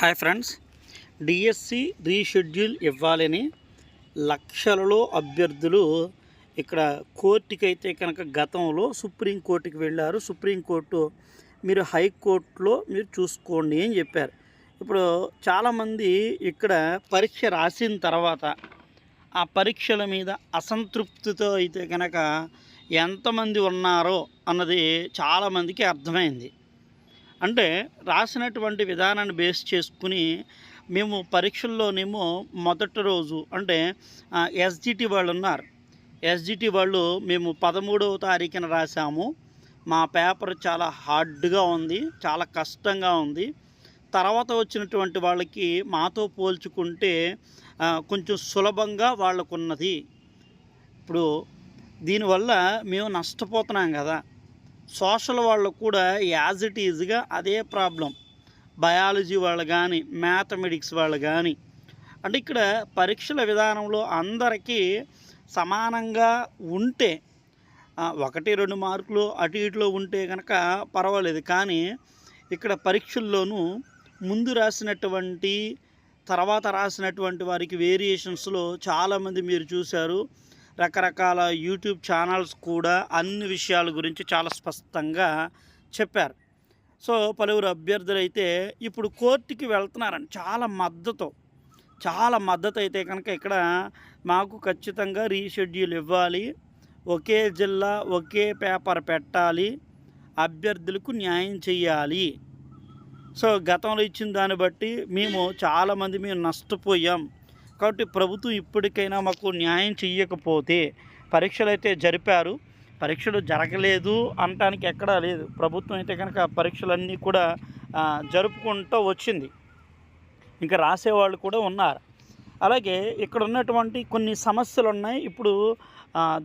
Hi friends. DSC reschedule ఇవ్వాలని లక్షలలో అభ్యర్థులు ఇక్కడ కోర్టుకి అయితే కనుక గతంలో సుప్రీంకోర్టుకి వెళ్ళారు. సుప్రీంకోర్టు మీరు హైకోర్టులో మీరు చూసుకోండి అని చెప్పారు. ఇప్పుడు చాలామంది ఇక్కడ పరీక్ష రాసిన తర్వాత ఆ పరీక్షల మీద అసంతృప్తితో అయితే కనుక ఎంతమంది ఉన్నారో అన్నది చాలామందికి అర్థమైంది. అంటే రాసినటువంటి విధానాన్ని బేస్ చేసుకుని మేము పరీక్షల్లోనేమో మొదటి రోజు అంటే ఎస్జిటి వాళ్ళు ఉన్నారు. ఎస్జిటి వాళ్ళు మేము పదమూడవ తారీఖున రాసాము మా పేపర్ చాలా హార్డ్గా ఉంది చాలా కష్టంగా ఉంది. తర్వాత వచ్చినటువంటి వాళ్ళకి మాతో పోల్చుకుంటే కొంచెం సులభంగా వాళ్ళకున్నది. ఇప్పుడు దీనివల్ల మేము నష్టపోతున్నాం కదా. సోషల్ వాళ్ళు కూడా యాజ్ ఇట్ ఈజ్గా అదే ప్రాబ్లం. బయాలజీ వాళ్ళు కానీ మ్యాథమెటిక్స్ వాళ్ళు కానీ అంటే ఇక్కడ పరీక్షల విధానంలో అందరికీ సమానంగా ఉంటే ఒకటి రెండు మార్కులు అటు ఇటులో ఉంటే కనుక పర్వాలేదు. కానీ ఇక్కడ పరీక్షల్లోనూ ముందు రాసినటువంటి తర్వాత రాసినటువంటి వారికి వేరియేషన్స్లో చాలామంది మీరు చూశారు. రకరకాల యూట్యూబ్ ఛానల్స్ కూడా అన్ని విషయాల గురించి చాలా స్పష్టంగా చెప్పారు. సో పలువురు అభ్యర్థులు అయితే ఇప్పుడు కోర్టుకి వెళ్తున్నారని చాలా మద్దతు చాలా మద్దతు అయితే కనుక ఇక్కడ మాకు ఖచ్చితంగా రీషెడ్యూల్ ఇవ్వాలి. ఒకే జిల్లా ఒకే పేపర్ పెట్టాలి. అభ్యర్థులకు న్యాయం చేయాలి సో గతంలో ఇచ్చిన దాన్ని బట్టి మేము చాలామంది మేము నష్టపోయాం. కాబట్టి ప్రభుత్వం ఇప్పటికైనా మాకు న్యాయం చెయ్యకపోతే పరీక్షలు అయితే జరిపారు. పరీక్షలు జరగలేదు అనటానికి ఎక్కడా లేదు. ప్రభుత్వం అయితే కనుక పరీక్షలన్నీ కూడా జరుపుకుంటూ వచ్చింది. ఇంకా రాసేవాళ్ళు కూడా ఉన్నారు. అలాగే ఇక్కడ ఉన్నటువంటి కొన్ని సమస్యలు ఉన్నాయి ఇప్పుడు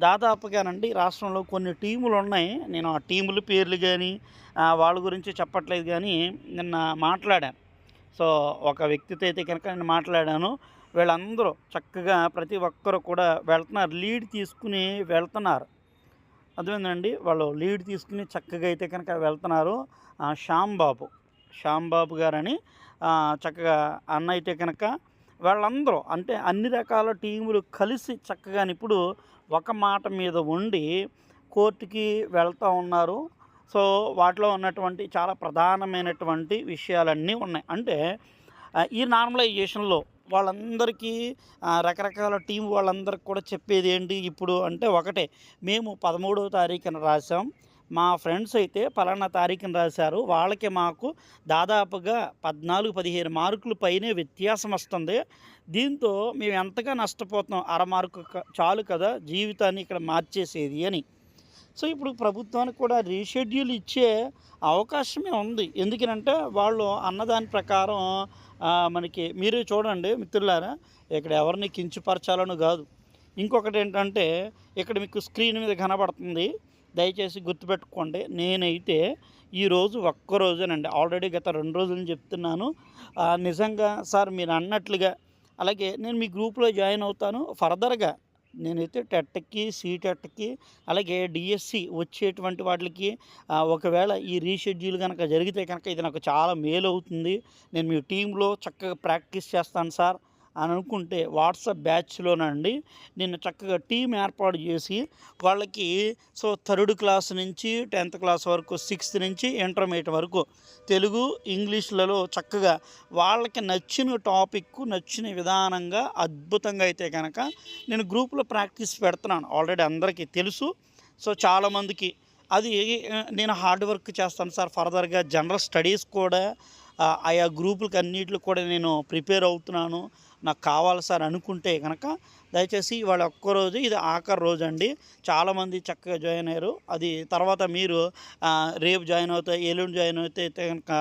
దాదాపుగానండి రాష్ట్రంలో కొన్ని టీములు ఉన్నాయి నేను ఆ టీముల పేర్లు కానీ వాళ్ళ గురించి చెప్పట్లేదు కానీ నిన్న మాట్లాడాను. సో ఒక వ్యక్తితో అయితే కనుక నేను మాట్లాడాను వీళ్ళందరూ చక్కగా ప్రతి ఒక్కరు కూడా వెళ్తున్నారు లీడ్ తీసుకుని వెళ్తున్నారు. అర్థమైందండి? వాళ్ళు లీడ్ తీసుకుని చక్కగా అయితే కనుక వెళ్తున్నారు. శ్యాంబాబు శ్యాంబాబు గారని చక్కగా అన్న అయితే కనుక వాళ్ళందరూ అంటే అన్ని రకాల టీములు కలిసి చక్కగా ఇప్పుడు ఒక మాట మీద ఉండి కోర్టుకి వెళ్తూ ఉన్నారు. సో వాటిలో ఉన్నటువంటి చాలా ప్రధానమైనటువంటి విషయాలన్నీ ఉన్నాయి. అంటే ఈ నార్మలైజేషన్లో వాళ్ళందరికీ రకరకాల టీం వాళ్ళందరికీ కూడా చెప్పేది ఏంటి? ఇప్పుడు అంటే ఒకటే మేము పదమూడవ తారీఖున రాసాం మా ఫ్రెండ్స్ అయితే పలానా తారీఖున రాశారు. వాళ్ళకి మాకు దాదాపుగా పద్నాలుగు పదిహేను మార్కులు పైనే వ్యత్యాసం వస్తుంది. దీంతో మేము ఎంతగా నష్టపోతున్నాం? అర మార్కు చాలు కదా జీవితాన్ని ఇక్కడ మార్చేసేది అని. సో ఇప్పుడు ప్రభుత్వానికి కూడా రీషెడ్యూల్ ఇచ్చే అవకాశమే ఉంది. ఎందుకనంటే వాళ్ళు అన్నదాని ప్రకారం మనకి మీరు చూడండి మిత్రులారా ఇక్కడ ఎవరిని కించపరచాలని కాదు. ఇంకొకటి ఏంటంటే ఇక్కడ మీకు స్క్రీన్ మీద కనబడుతుంది. దయచేసి గుర్తుపెట్టుకోండి నేనైతే ఈరోజు ఒక్కరోజేనండి ఆల్రెడీ గత రెండు రోజులు చెప్తున్నాను. నిజంగా సార్ మీరు అన్నట్లుగా అలాగే నేను మీ గ్రూప్లో జాయిన్ అవుతాను. ఫర్దర్గా నేనైతే టెట్కి సీటెట్కి అలాగే డిఎస్సి వచ్చేటువంటి వాటికి ఒకవేళ ఈ రీషెడ్యూల్ కనుక జరిగితే కనుక ఇది నాకు చాలా మేలు అవుతుంది నేను మీ టీంలో చక్కగా ప్రాక్టీస్ చేస్తాను సార్. అని అనుకుంటే వాట్సాప్ బ్యాచ్లోనండి నిన్న చక్కగా టీం ఏర్పాటు చేసి వాళ్ళకి సో థర్డ్ క్లాస్ నుంచి టెన్త్ క్లాస్ వరకు సిక్స్త్ నుంచి ఇంటర్మీడియట్ వరకు తెలుగు ఇంగ్లీష్లలో చక్కగా వాళ్ళకి నచ్చిన టాపిక్ నచ్చిన విధానంగా అద్భుతంగా అయితే కనుక నేను గ్రూప్లో ప్రాక్టీస్ పెడుతున్నాను. ఆల్రెడీ అందరికీ తెలుసు. సో చాలామందికి అది నేను హార్డ్ వర్క్ చేస్తాను సార్. ఫర్దర్గా జనరల్ స్టడీస్ కూడా ఆయా గ్రూపులకు అన్నిటికి కూడా నేను ప్రిపేర్ అవుతున్నాను. నాకు కావాలి సార్ అనుకుంటే కనుక దయచేసి వాళ్ళ ఒక్కరోజు ఇది ఆఖరి రోజు అండి చాలామంది చక్కగా జాయిన్ అయ్యారు. అది తర్వాత మీరు రేపు జాయిన్ అవుతే ఎల్లుండి జాయిన్ అవుతే అయితే కనుక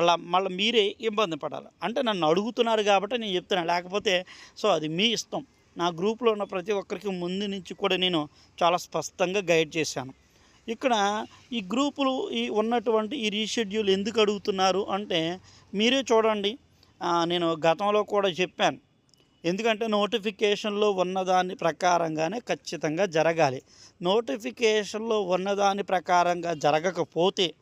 అలా మళ్ళీ మీరే ఇబ్బంది పడాలి. అంటే నన్ను అడుగుతున్నారు కాబట్టి నేను చెప్తున్నాను లేకపోతే సో అది మీ ఇష్టం. నా గ్రూప్లో ఉన్న ప్రతి ఒక్కరికి ముందు నుంచి కూడా నేను చాలా స్పష్టంగా గైడ్ చేశాను. ఇక్కడ ఈ గ్రూపులు ఈ ఉన్నటువంటి ఈ రీషెడ్యూల్ ఎందుకు అడుగుతున్నారు అంటే మీరే చూడండి. నేను గతంలో కూడా చెప్పాను. ఎందుకంటే నోటిఫికేషన్లో ఉన్నదాని ప్రకారంగానే ఖచ్చితంగా జరగాలి. నోటిఫికేషన్లో ఉన్నదాని ప్రకారంగా జరగకపోతే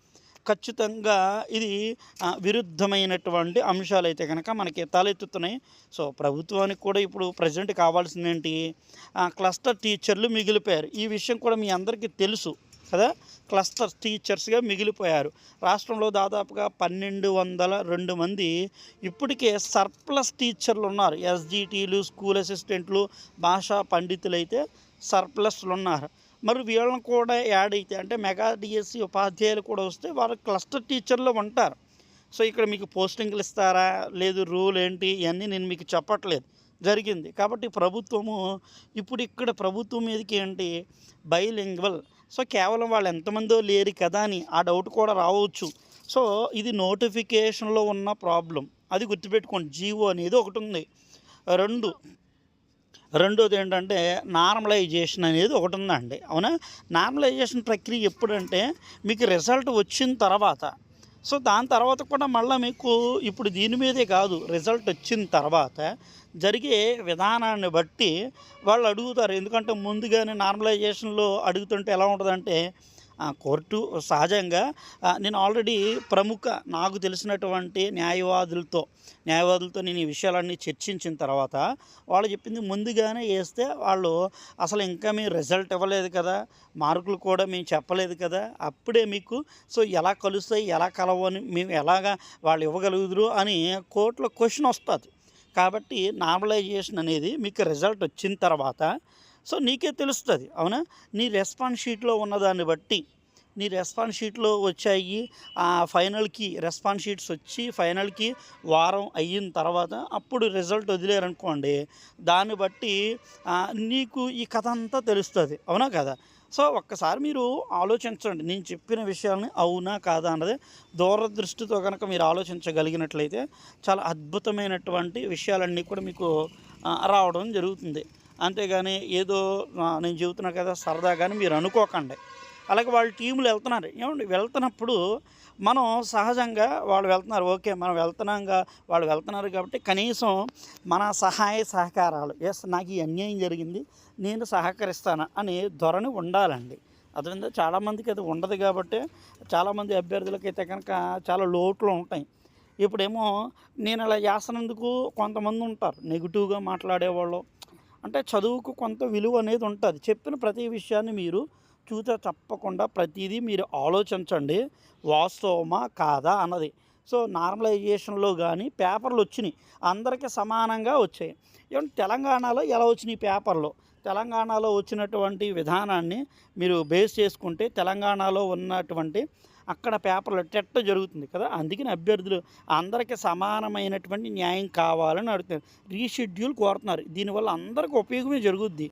ఖచ్చితంగా ఇది విరుద్ధమైనటువంటి అంశాలు అయితే కనుక మనకి తలెత్తుతున్నాయి. సో ప్రభుత్వానికి కూడా ఇప్పుడు ప్రజెంట్ కావాల్సిందేంటి? క్లస్టర్ టీచర్లు మిగిలిపోయారు. ఈ విషయం కూడా మీ అందరికీ తెలుసు. కదా? క్లస్టర్ టీచర్స్గా మిగిలిపోయారు. రాష్ట్రంలో దాదాపుగా పన్నెండు వందల రెండు మంది ఇప్పటికే సర్ప్లస్ టీచర్లు ఉన్నారు ఎస్జిటీలు స్కూల్ అసిస్టెంట్లు భాషా పండితులు అయితే సర్ప్లస్లు ఉన్నారు మరి వీళ్ళని కూడా యాడ్ అయితే అంటే మెగా డిఎస్సి ఉపాధ్యాయులు కూడా వస్తే వారు క్లస్టర్ టీచర్లు ఉంటారు. సో ఇక్కడ మీకు పోస్టింగ్లు ఇస్తారా? లేదు రూల్ ఏంటి? ఇవన్నీ నేను మీకు చెప్పట్లేదు. జరిగింది. కాబట్టి ప్రభుత్వము ఇప్పుడు ఇక్కడ ప్రభుత్వం మీదకి ఏంటి? బైలింగ్వల్. సో కేవలం వాళ్ళు ఎంతమందో లేరు కదా అని ఆ డౌట్ కూడా రావచ్చు. సో ఇది నోటిఫికేషన్లో ఉన్న ప్రాబ్లం అది గుర్తుపెట్టుకోండి జీవో అనేది ఒకటి ఉంది. రెండు రెండోది ఏంటంటే నార్మలైజేషన్ అనేది ఒకటి ఉందండి. అవునా? నార్మలైజేషన్ ప్రక్రియ ఎప్పుడంటే మీకు రిజల్ట్ వచ్చిన తర్వాత సో దాని తర్వాత కూడా మళ్ళీ మీకు ఇప్పుడు దీని మీదే కాదు రిజల్ట్ వచ్చిన తర్వాత జరిగే విధానాన్ని బట్టి వాళ్ళు అడుగుతారు. ఎందుకంటే ముందుగానే నార్మలైజేషన్లో అడుగుతుంటే ఎలా ఉంటుందంటే కోర్టు సహజంగా నేను ఆల్రెడీ ప్రముఖ నాకు తెలిసినటువంటి న్యాయవాదులతో న్యాయవాదులతో నేను ఈ విషయాలన్నీ చర్చించిన తర్వాత వాళ్ళు చెప్పింది ముందుగానే వేస్తే వాళ్ళు అసలు ఇంకా మేము రిజల్ట్ ఇవ్వలేదు కదా మార్కులు కూడా మేము చెప్పలేదు కదా అప్పుడే మీకు సో ఎలా కలుస్తాయి ఎలా కలవని మేము ఎలాగా వాళ్ళు ఇవ్వగలుగుదురు అని కోర్టులో క్వశ్చన్ వస్తుంది. కాబట్టి నార్మలైజేషన్ అనేది మీకు రిజల్ట్ వచ్చిన తర్వాత సో నీకే తెలుస్తుంది అవునా? నీ రెస్పాన్స్ షీట్లో ఉన్నదాన్ని బట్టి నీ రెస్పాన్స్ షీట్లో వచ్చాయి ఆ ఫైనల్కి రెస్పాన్స్ షీట్స్ వచ్చి ఫైనల్కి వారం అయిన తర్వాత అప్పుడు రిజల్ట్ వదిలేరనుకోండి దాన్ని బట్టి నీకు ఈ కథ అంతా తెలుస్తుంది అవునా కదా? సో ఒక్కసారి మీరు ఆలోచించండి నేను చెప్పిన విషయాల్ని అవునా కాదా అన్నది దూరదృష్టితో కనుక మీరు ఆలోచించగలిగినట్లయితే చాలా అద్భుతమైనటువంటి విషయాలన్నీ కూడా మీకు రావడం జరుగుతుంది. అంతేగాని ఏదో నేను చెబుతున్నా కదా సరదాగాని మీరు అనుకోకండి. అలాగే వాళ్ళ టీములు వెళ్తున్నారు. ఏమండి వెళ్తున్నప్పుడు మనం సహజంగా వాళ్ళు వెళ్తున్నారు. ఓకే మనం వెళ్తున్నాంగా వాళ్ళు వెళ్తున్నారు కాబట్టి కనీసం మన సహాయ సహకారాలు. ఎస్ నాకు ఈ అన్యాయం జరిగింది నేను సహకరిస్తాను అనే ధోరణి ఉండాలండి. అదేవిధంగా చాలామందికి అది ఉండదు కాబట్టి చాలామంది అభ్యర్థులకైతే కనుక చాలా లోట్లు ఉంటాయి. ఇప్పుడేమో నేను అలా చేస్తున్నందుకు కొంతమంది ఉంటారు. నెగిటివ్గా మాట్లాడేవాళ్ళు అంటే చదువుకు కొంత విలువ అనేది ఉంటుంది. చెప్పిన ప్రతి విషయాన్ని మీరు చూత తప్పకుండా ప్రతిదీ మీరు ఆలోచించండి. వాస్తవమా? కాదా? అన్నది. సో నార్మలైజేషన్లో కానీ పేపర్లు వచ్చినాయి. అందరికీ సమానంగా వచ్చాయి. ఏమంటే తెలంగాణలో ఎలా వచ్చినాయి పేపర్లు? తెలంగాణలో వచ్చినటువంటి విధానాన్ని మీరు బేస్ చేసుకుంటే తెలంగాణలో ఉన్నటువంటి అక్కడ పేపర్లో టెట్ట జరుగుతుంది కదా అందుకని అభ్యర్థులు అందరికీ సమానమైనటువంటి న్యాయం కావాలని అడుగుతున్నారు. రీషెడ్యూల్ కోరుతున్నారు. దీనివల్ల అందరికీ ఉపయోగమే జరుగుద్ది.